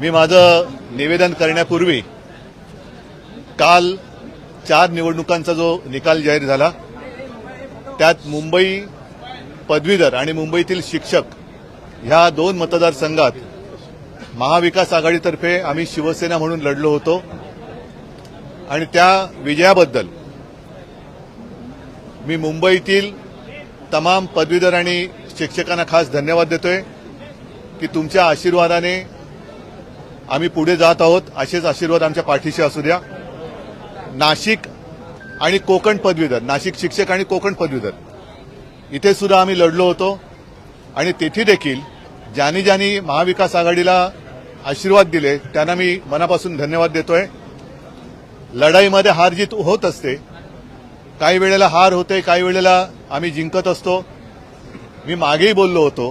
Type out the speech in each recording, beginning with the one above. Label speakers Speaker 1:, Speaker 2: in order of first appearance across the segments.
Speaker 1: मी माझं निवेदन करण्यापूर्वी काल चार निवडणुकांचा जो निकाल जाहीर झाला त्यात मुंबई पदवीधर आणि मुंबईतील शिक्षक ह्या दोन मतदारसंघात महाविकास आघाडीतर्फे आम्ही शिवसेना म्हणून लढलो होतो. आणि त्या विजयाबद्दल मी मुंबईतील तमाम पदवीधर आणि शिक्षकांना खास धन्यवाद देतोय की तुमच्या आशीर्वादाने आम्ही पुढे जात आहोत. असेच आशीर्वाद आमच्या पाठीशी असू द्या. नाशिक आणि कोकण पदवीधर नाशिक शिक्षक आणि कोकण पदवीधर. इथे सुद्धा आम्ही लढलो होतो. आणि तेथे देखील ज्यांनी ज्यांनी महाविकास आघाडीला आशीर्वाद दिले त्यांना मी मनापासून धन्यवाद देतोय. लढाईमध्ये हार जीत होत असते. काही वेळेला हार होते काही वेळेला आम्ही जिंकत असतो. मी मागेही बोललो होतो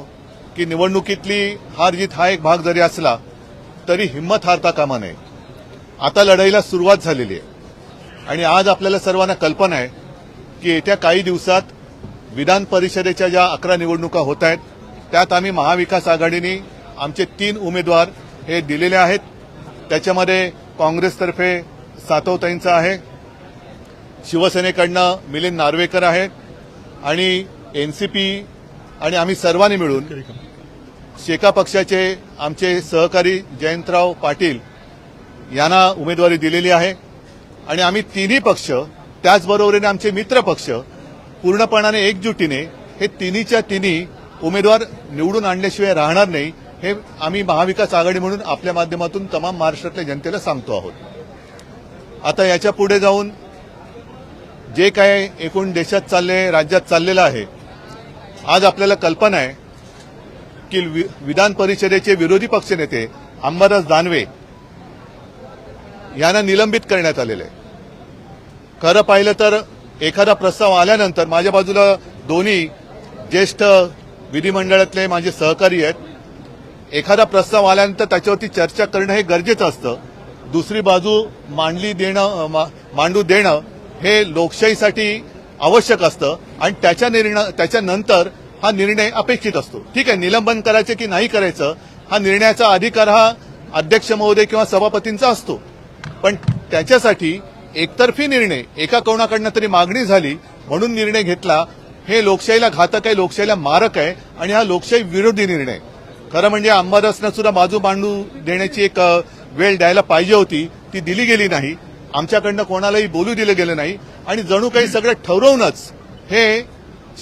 Speaker 1: की निवडणुकीतली हार जीत हा एक भाग जरी असला तरी हिंमत हारता कामा नये. आता लढाईला सुरुवात झालेली आहे. आणि आज आपल्याला सर्वांना कल्पना आहे की येत्या काही दिवसात विधान परिषदेच्या ज्या अकरा निवडणुका होत आहेत त्यात आम्ही महाविकास आघाडीने आमचे तीन उमेदवार हे दिलेले आहेत. त्याच्यामध्ये काँग्रेसतर्फे सातवताईंचा आहे शिवसेनेकडनं मिलिंद नार्वेकर आहे आणि एनसीपी आणि आम्ही सर्वांनी मिळून शेका पक्षाचे आमचे सहकारी जयंतराव पाटील यांना उमेदवारी दिलेली आहे. आणि आम्ही तिन्ही पक्ष त्याचबरोबरीने आमचे मित्र पक्ष पूर्णपणाने एकजुटीने हे तिन्हीच्या तिन्ही उमेदवार निवडून आणल्याशिवाय राहणार नाही हे आम्ही महाविकास आघाडी म्हणून आपल्या माध्यमातून तमाम महाराष्ट्रातल्या जनतेला सांगतो आहोत. आता याच्यापुढे जाऊन जे काय एकूण देशात चालले राज्यात चाललेलं आहे आज आपल्याला कल्पना आहे की वि- विधान परिषदेचे विरोधी पक्षनेते अंबादास दानवे यांना निलंबित करण्यात आलेले. आहे खरं पाहिलं तर एखादा प्रस्ताव आल्यानंतर माझ्या बाजूला दोन्ही ज्येष्ठ विधिमंडळातले माझे सहकारी आहेत. एखादा प्रस्ताव आल्यानंतर त्याच्यावरती चर्चा करणं हे गरजेचं असतं. दुसरी बाजू मांडली देणं मा- मांडू देणं हे लोकशाहीसाठी आवश्यक असतं. आणि त्याच्या निर्णय त्याच्यानंतर हा निर्णय अपेक्षित असतो. ठीक आहे निलंबन करायचं की नाही करायचं हा निर्णयाचा अधिकार हा अध्यक्ष महोदय किंवा सभापतींचा असतो. पण त्याच्यासाठी एकतर्फी निर्णय एका कोणाकडनं तरी मागणी झाली म्हणून निर्णय घेतला हे लोकशाहीला घातक आहे लोकशाहीला मारक आहे आणि हा लोकशाही विरोधी निर्णय. खरं म्हणजे अंबादासनं सुद्धा बाजू मांडू देण्याची एक वेळ द्यायला पाहिजे होती ती दिली गेली नाही. आमच्याकडनं कोणालाही बोलू दिलं गेलं नाही. आणि जणू काही सगळं ठरवूनच हे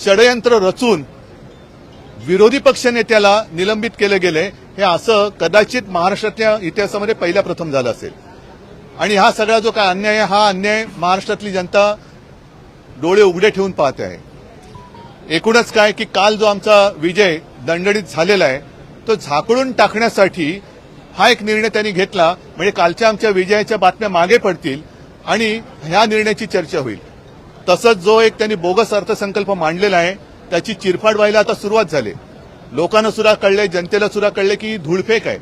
Speaker 1: षडयंत्र रचून विरोधी पक्ष नेत्याला निलंबित केलं गेलंय हे असं कदाचित महाराष्ट्रातल्या इतिहासामध्ये पहिल्या प्रथम झालं असेल. आणि हा सगळा जो काय अन्याय आहे हा अन्याय महाराष्ट्रातली जनता डोळे उघडे ठेवून पाहते आहे. एकूणच काय की काल जो आमचा विजय दणदणीत झालेला आहे तो झाकळून टाकण्यासाठी हा एक निर्णय त्यांनी घेतला म्हणजे कालच्या आमच्या विजयाच्या बातम्या मागे पडतील आणि ह्या निर्णयाची चर्चा होईल. तसंच जो एक त्यांनी बोगस अर्थसंकल्प मांडलेला आहे त्याची चिरफाड व्हायला आता सुरुवात झाली. लोकांना सुद्धा कळले जनतेला सुद्धा कळले की धुळफेक धूळफेक आहे.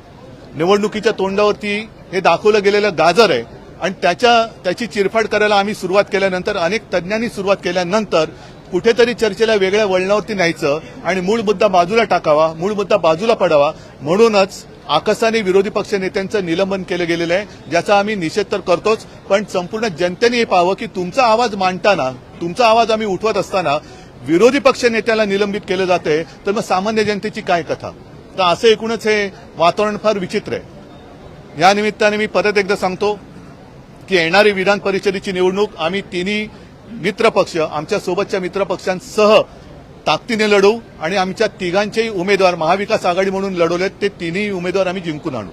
Speaker 1: निवडणुकीच्या तोंडावरती हे दाखवलं गेलेलं गाजर आहे. आणि त्याच्या त्याची चिरफाड करायला आम्ही सुरुवात केल्यानंतर अनेक तज्ज्ञांनी सुरुवात केल्यानंतर कुठेतरी चर्चेला वेगळ्या वळणावरती न्यायचं आणि मूळ मुद्दा बाजूला टाकावा मूळ मुद्दा बाजूला पडावा. म्हणूनच आकाशाने विरोधी पक्ष नेत्यांचं निलंबन केलं गेलेलं आहे ज्याचा आम्ही निषेध तर करतोच पण संपूर्ण जनतेने हे पाहावं की तुमचा आवाज मांडताना तुमचा आवाज आम्ही उठवत असताना विरोधी पक्ष नेत्याला निलंबित केलं जातंय तर मग सामान्य जनतेची काय कथा? तर असं एकूणच हे वातावरण फार विचित्र आहे. या निमित्ताने मी परत एकदा सांगतो की येणारी विधान परिषदेची निवडणूक आम्ही तिन्ही मित्रपक्ष आमच्या सोबतच्या मित्रपक्षांसह ताकदीने लढवू आणि आमच्या तिघांचेही उमेदवार महाविकास आघाडी म्हणून लढवलेत ते तिन्ही उमेदवार आम्ही जिंकून आणू.